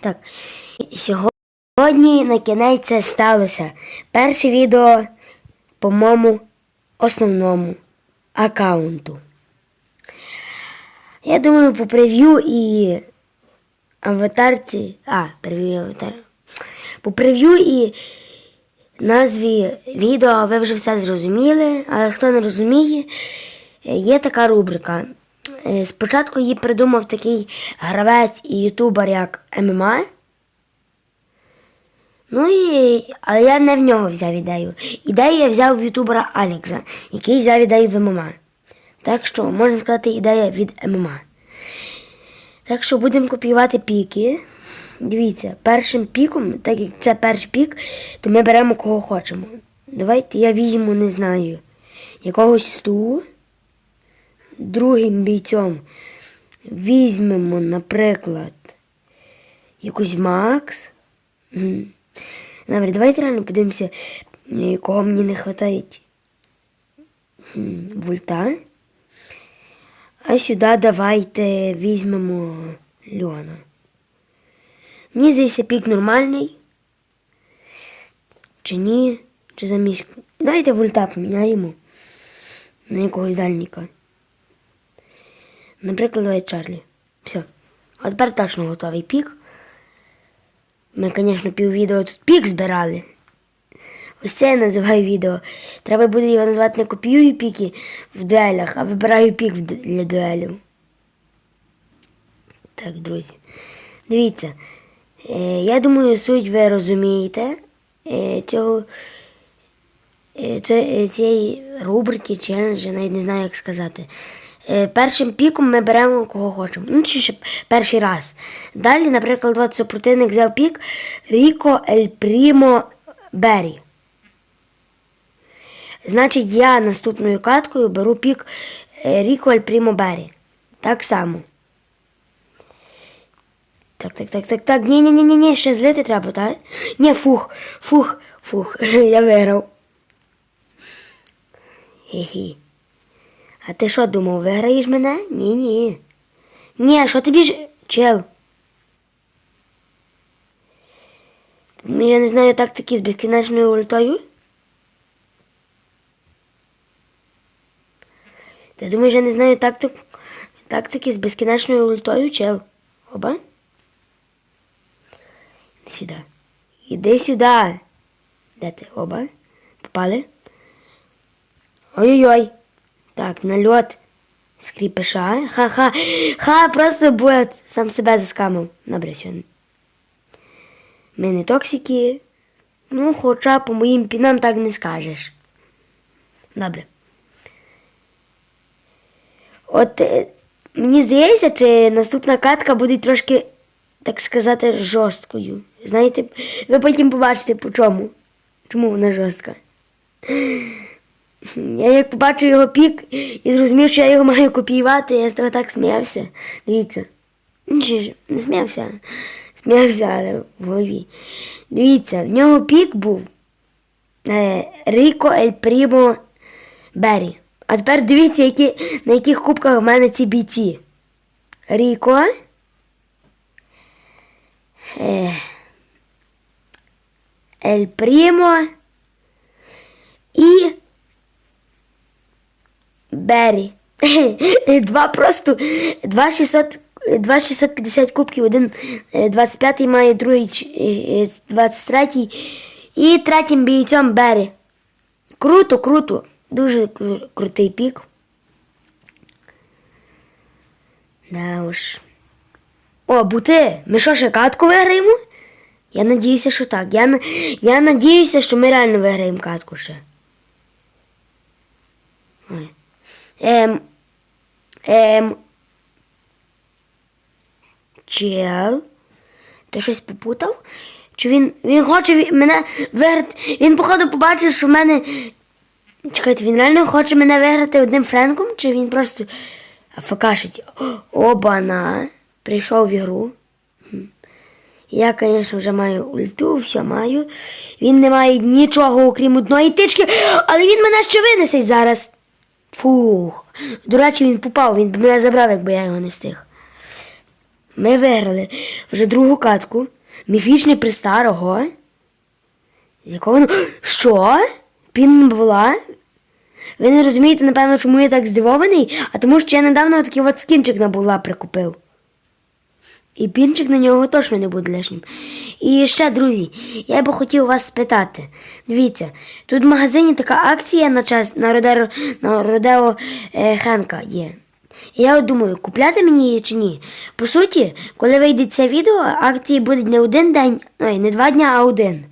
Так, сьогодні на кінець це сталося. Перше відео по моєму основному аккаунту. Я думаю, по прев'ю і аватарці. А, прев'ю аватар. По прев'ю і назві відео ви вже все зрозуміли, але хто не розуміє, є така рубрика. Е, Спочатку її придумав такий гравець і ютубер, як ММА. Ну і. Але я не в нього взяв ідею. Ідею я взяв в ютубера Алекса, який взяв ідею в ММА. Так що, можна сказати, ідея від ММА. Так що будемо копіювати піки. Дивіться, першим піком, так як це перший пік, то ми беремо кого хочемо. Давайте я візьму, не знаю, якогось сту. Другим бійцем візьмемо, наприклад, якусь Макс. Добре, давайте реально подивимося, кого мені не вистачає. Вольта. А сюди давайте візьмемо Льона. Мені здається, пік нормальний. Чи ні? Чи замість. Давайте вольта поміняємо на якогось дальніка. Наприклад, давай Чарлі. Все. А тепер точно готовий пік. Ми, звісно, піввідео тут пік збирали. Ось це я називаю відео. Треба буде його назвати не копіюю піки в дуелях, а вибираю пік для дуелів. Так, друзі. Дивіться. Е, я думаю, суть ви розумієте е, цього е, е, цієї рубрики, челенджі, навіть не знаю, як сказати. Е, Першим піком ми беремо кого хочемо. Ну, чи ще перший раз. Далі, наприклад, от супротивник взяв пік Ріко Ель Прімо Бері. Значить, я наступною каткою беру пік е, Ріко Ель Прімо Бері. Так само. Так, так, так, так, так. Ні, ні, ні, ні, ні, ще злити треба, так? Ні, фух, фух, фух, я виграв. Хі-хі. А ти що думав, виграєш мене? Ні, ні. Ні, що тобі ж. Чел. Ну, я не знаю тактики з безкінечною ультою. Ти думаєш, я не знаю тактик... тактики з безкінечною ультою, чел? Оба? Іди сюди. Іди сюди. Де ти? Оба? Попали? Ой-ой-ой. Так, нальот скріпиша. Ха-ха. Ха, просто бот сам себе заскамив. Добре, сьогодні. Ми не токсики. Ну, хоча по моїм пінам так не скажеш. Добре. От е, мені здається, чи наступна катка буде трошки, так сказати, жорсткою. Знаєте, ви потім побачите по чому. Чому вона жорстка. Я як побачив його пік і зрозумів, що я його маю копіювати, я з того так сміявся. Дивіться. Не сміявся. Сміявся, але в голові. Дивіться, в нього пік був Ріко Ель Прімо Бері. А тепер дивіться, які, на яких кубках в мене ці бійці. Ріко. Ель Прімо. І Бері. Два просто. Два 600, два 650 кубків, один е, 25 має, другий ч- е, е, 23 і третім бійцем Бері. Круто, круто. Дуже крутий пік. Да уж. О, бути, ми що, ще катку виграємо? Я надіюся, що так. Я, я надіюся, що ми реально виграємо катку ще. Ой. Ем. Ем. Чел. Ти щось попутав? Чи він. Він хоче мене виграти. Він, походу, побачив, що в мене. Чекайте, він реально хоче мене виграти одним френком, чи він просто факашить. Обана. Прийшов в ігру. Я, звісно, вже маю ульту, все маю. Він не має нічого, окрім одної тички, але він мене ще винесе зараз. Фух. До речі, він попав, він б мене забрав, якби я його не встиг. Ми виграли вже другу катку. Міфічний пристарого. З якого. Що? Пін була? Ви не розумієте, напевно, чому я так здивований, а тому що я недавно такий от скінчик набула прикупив. І пінчик на нього точно не буде лишнім. І ще, друзі, я би хотів вас спитати. Дивіться, тут в магазині така акція на час на Родео, на Родео е, Хенка є. І я думаю, купляти мені її чи ні. По суті, коли вийде це відео, акції будуть не один день, ой, не два дня, а один.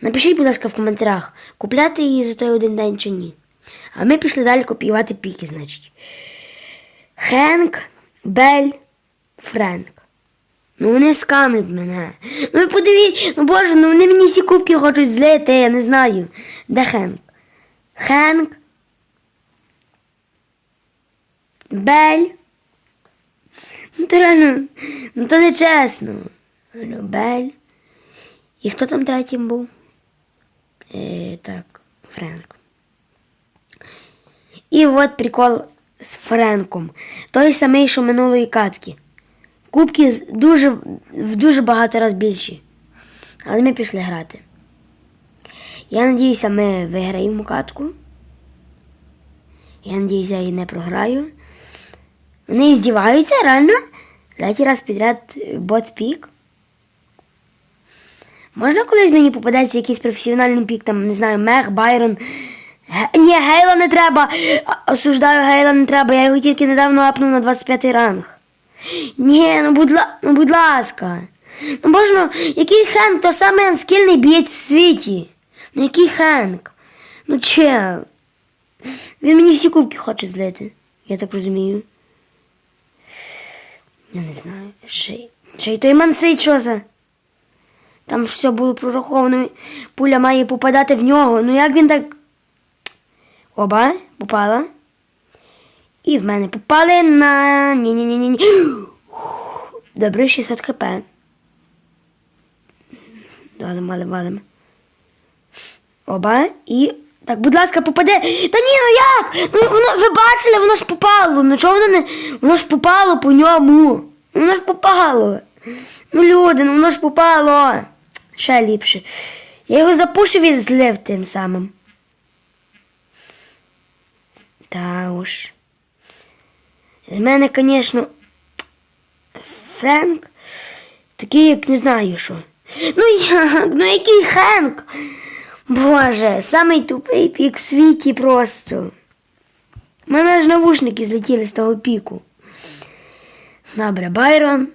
Напишіть, будь ласка, в коментарях, купляти її за той один день чи ні. А ми пішли далі копіювати піки, значить. Хенк, Бель, Френк. Ну вони скамлять мене. Ну ви подивіть, ну боже, ну вони мені всі кубки хочуть злити, я не знаю. Де Хенк? Хенк. Бель. Ну то реально, ну то не чесно. Бель. І хто там третім був? Е, так, Френк. І от прикол з Френком. Той самий, що минулої катки. Кубки дуже, в дуже багато раз більші. Але ми пішли грати. Я надіюся, ми виграємо катку. Я надіюся, я її не програю. Вони здіваються, реально? Третій раз підряд е, бот пік. Можна колись мені попадеться якийсь професіональний пік, там, не знаю, Мех, Байрон. Ге... Ні, Гейла не треба. Осуждаю, Гейла не треба. Я його тільки недавно апнув на 25 ранг. Ні, ну будь, ла... ну, будь ласка. Ну боже, ну, який Хенк, то самий анскільний бієць в світі. Ну який Хенк? Ну чел. Він мені всі кубки хоче злити, я так розумію. Я не знаю. Ще, ще й той мансить, що за? Там все було прораховано. Пуля має попадати в нього. Ну як він так. Оба, попала. І в мене попали на. Ні-ні-ні-ні. Добре, 600 хп. Валим, валим, валим. Оба і. Так, будь ласка, попаде. Та ні, ну як? Ну воно, ви бачили, воно ж попало. Ну чого воно не. Воно ж попало по ньому. Воно ж попало. Ну, люди, ну воно ж попало. Ще ліпше. Я його запушив і злив тим самим. Та уж. З мене, звісно, Френк такий, як не знаю що. Ну як? Ну який Хенк? Боже, самий тупий пік в світі просто. У мене аж навушники злетіли з того піку. Добре, Байрон.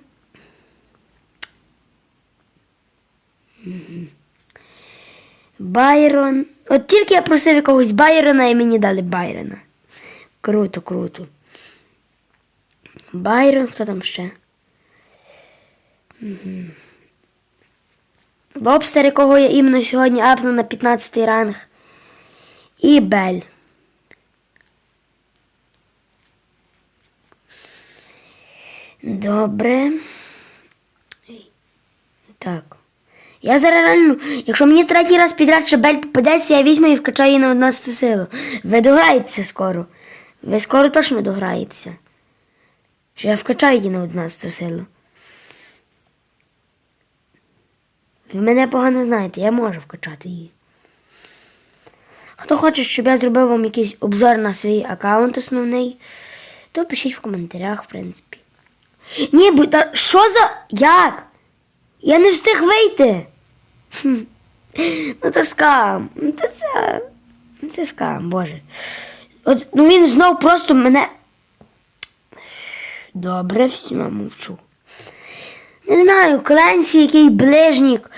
Байрон. От тільки я просив якогось Байрона і мені дали Байрона. Круто, круто. Байрон, хто там ще? Лобстер, якого я іменно сьогодні апнув на 15 ранг. І Бель. Добре. Так. Я зараз реально, якщо мені третій раз підряд ще Бель попадеться, я візьму і вкачаю її на 11 силу. Ви дограєтеся скоро. Ви скоро точно дограєтеся. Що я вкачаю її на 11 силу. Ви мене погано знаєте, я можу вкачати її. Хто хоче, щоб я зробив вам якийсь обзор на свій аккаунт основний, то пишіть в коментарях, в принципі. Ні, бо та що за. Як? Я не встиг вийти. Ну то скам. Ну це. ну, Це скам, боже. От, ну він знов просто мене. Добре, все, мовчу. Не знаю, Кленсі, який ближнік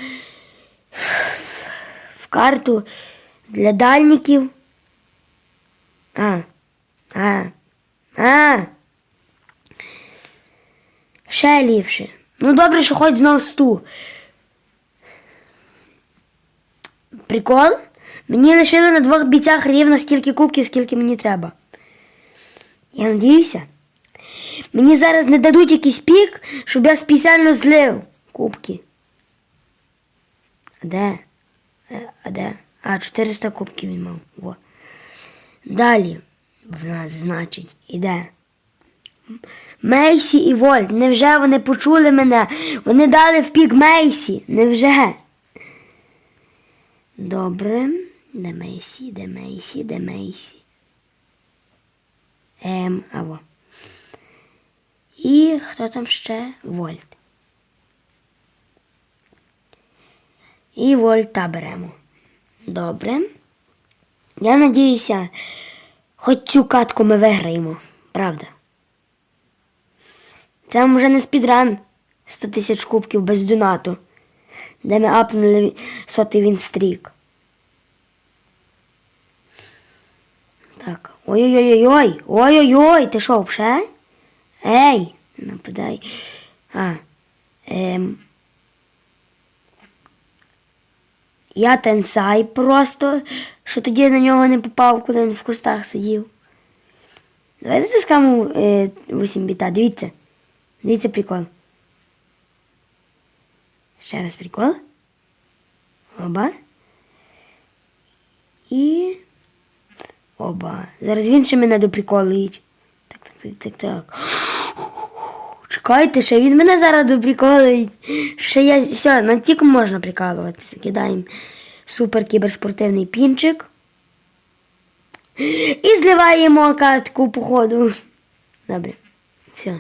в карту для дальників. А. А. А. Ще ліпше. Ну добре, що хоч знов сту. Прикол? Мені лишили на двох бійцях рівно стільки кубків, скільки мені треба. Я надіюся. Мені зараз не дадуть якийсь пік, щоб я спеціально злив кубки. А де? Е, А де? А, 400 кубків він мав. Во. Далі в нас, значить, іде Мейсі і Вольт. Невже вони почули мене? Вони дали в пік Мейсі. Невже? Добре. Де Мейсі, де Мейсі, де Мейсі. Ем, або. І хто там ще? Вольт. І вольта беремо. Добре. Я надіюся, хоч цю катку ми виграємо. Правда? Це вже не спідран 100 тисяч кубків без донату, де ми апнули сотий вінстрік. Так. Ой-ой-ой-ой! Ой-ой-ой! Ти що, вже? Ей! Нападай. А. Ем. Я тенсай просто, що тоді на нього не попав, коли він в кустах сидів. Давайте заскаму е, 8 біта. Дивіться. Дивіться прикол. Ще раз прикол. Оба. І. Оба. Зараз він ще мене до доприколить. Так, так, так, так, так. Чекайте, ще він мене зараз доприколить. Ще я. Все, на тільки можна прикалуватися. Кидаємо супер кіберспортивний пінчик. І зливаємо катку по ходу. Добре. Все.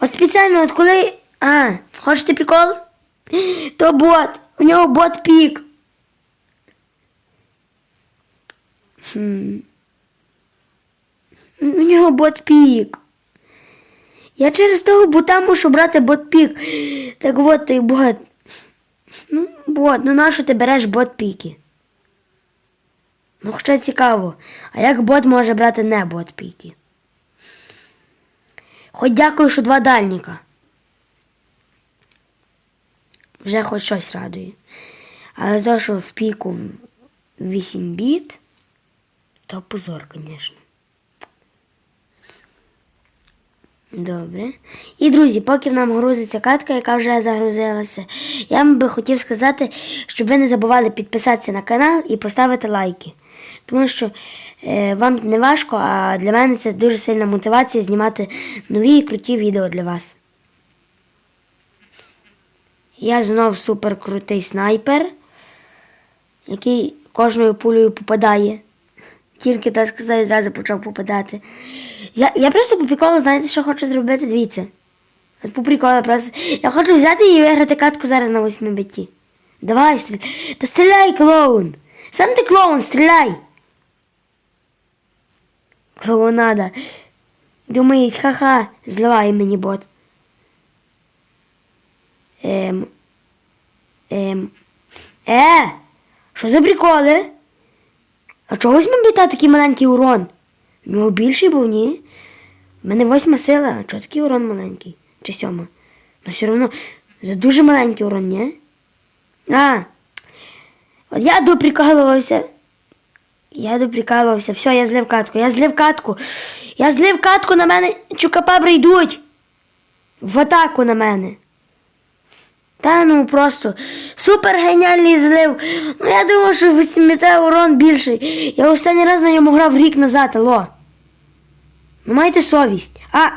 От спеціально, от коли. А, хочете прикол? То бот. У нього бот пік. Хм. У нього бот пік. Я через того бота мушу брати бот пік. Так от той бот. Ну, бот, ну нащо ти береш бот піки? Ну, хоча цікаво, а як бот може брати не бот піки? Хоч дякую, що два дальніка. Вже хоч щось радує. Але то, що в піку в 8 біт, то позор, звісно. Добре. І, друзі, поки нам грузиться катка, яка вже загрузилася, я вам би хотів сказати, щоб ви не забували підписатися на канал і поставити лайки. Тому що е, вам не важко, а для мене це дуже сильна мотивація знімати нові і круті відео для вас. Я знов супер крутий снайпер, який кожною пулею попадає. Тільки так сказати, зразу почав попадати. Я, я просто по приколу, знаєте, що хочу зробити? Дивіться. От по приколу просто. Я хочу взяти і виграти катку зараз на 8 биті. Давай, стріляй. Та стріляй, клоун! Сам ти клоун, стріляй! Клоунада. Думають, ха-ха, зливає мені бот. Ем. Ем. Е! Що за приколи? А чого візьмемо біта такий маленький урон? У більший був, ні? У мене восьма сила, а чого такий урон маленький? Чи сьома? Ну все одно за дуже маленький урон, ні? А. От я доприкалувався. Я доприкалувався. Все, я злив катку. Я злив катку. Я злив катку на мене. Чукапабри йдуть. В атаку на мене. Та ну просто супер геніальний злив. Ну я думав, що 8 урон більший. Я останній раз на ньому грав рік назад, алло. Ну майте совість. А.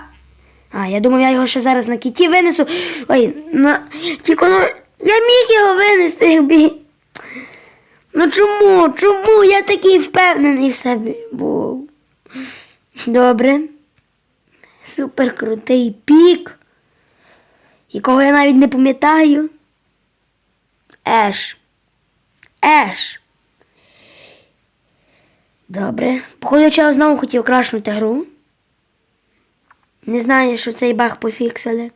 А, я думав, я його ще зараз на кіті винесу. Ой, на. Тільки ну. Я міг його винести. Ну чому? Чому я такий впевнений в собі був? Добре. Супер крутий пік якого я навіть не пам'ятаю. Еш. Еш. Добре. Походу, я знову хотів крашнути гру. Не знаю, що цей баг пофіксили.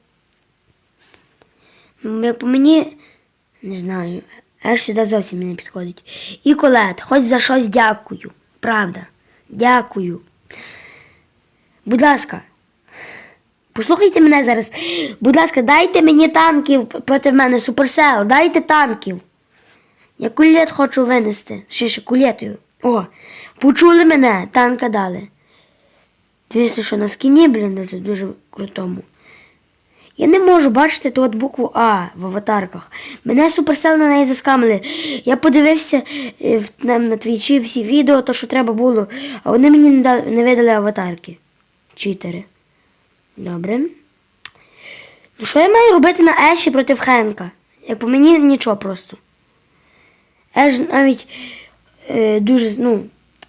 Ну, Як по мені, не знаю, еш сюди зовсім не підходить. І колет, хоч за щось дякую. Правда. Дякую. Будь ласка. Послухайте мене зараз. Будь ласка, дайте мені танків проти мене, суперсел, дайте танків. Я кулет хочу винести. Ще ще кулетою. О, почули мене, танка дали. Звісно, що на скіні, блін, це дуже крутому. Я не можу бачити ту от букву А в аватарках. Мене суперсел на неї заскамили. Я подивився е, в- на, твічі всі відео, то що треба було, а вони мені не, дали, не видали аватарки. Чотири. Добре. Ну, що я маю робити на Еші проти Хенка? Як по мені нічого просто. Еш навіть е, дуже, ну,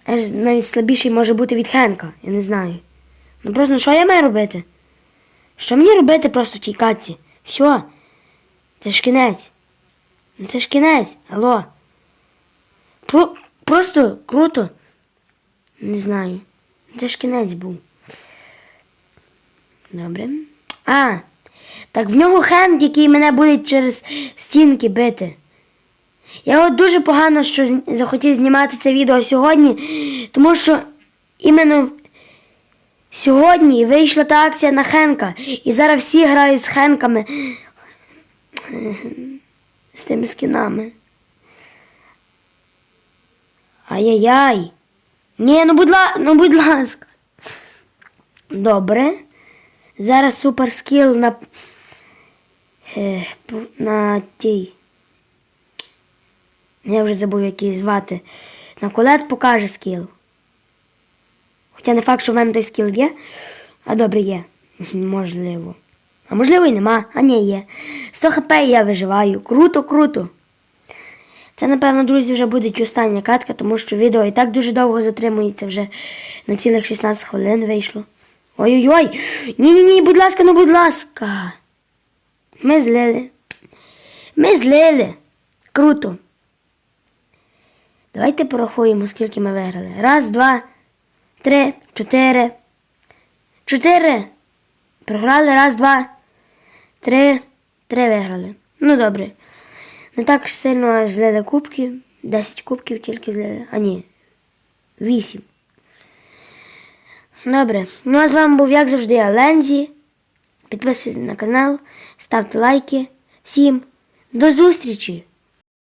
Еш навіть слабіший може бути від Хенка, я не знаю. Ну просто ну, що я маю робити? Що мені робити просто в тій катці? Все. Це ж кінець. Ну це ж кінець. Алло. Про, просто круто. Не знаю. Це ж кінець був. Добре. А, так в нього хенд, який мене буде через стінки бити. Я от дуже погано, що захотів знімати це відео сьогодні, тому що іменно сьогодні вийшла та акція на Хенка, і зараз всі грають з Хенками з тими скінами. Ай-яй-яй. Ні, ну будь, ла... ну, будь ласка. Добре. Зараз супер скіл на. Е, на тій. Я вже забув, як її звати. На колет покаже скіл. Хоча не факт, що в мене той скіл є. А добре є. Можливо. А можливо і нема. А ні, є. 100 хп я виживаю. Круто, круто. Це, напевно, друзі, вже буде остання катка, тому що відео і так дуже довго затримується вже на цілих 16 хвилин вийшло. Ой-ой-ой! Ні-ні-ні, будь ласка, ну будь ласка. Ми злили. Ми злили. Круто. Давайте порахуємо, скільки ми виграли. Раз, два, три, чотири. Чотири. Програли. Раз, два, три. Три виграли. Ну добре. Не так сильно злили кубки. 10 кубків тільки злили. А ні. 8. Добре. Ну а з вами був, як завжди, я Лензі. Підписуйтесь на канал, ставте лайки. Всім до зустрічі!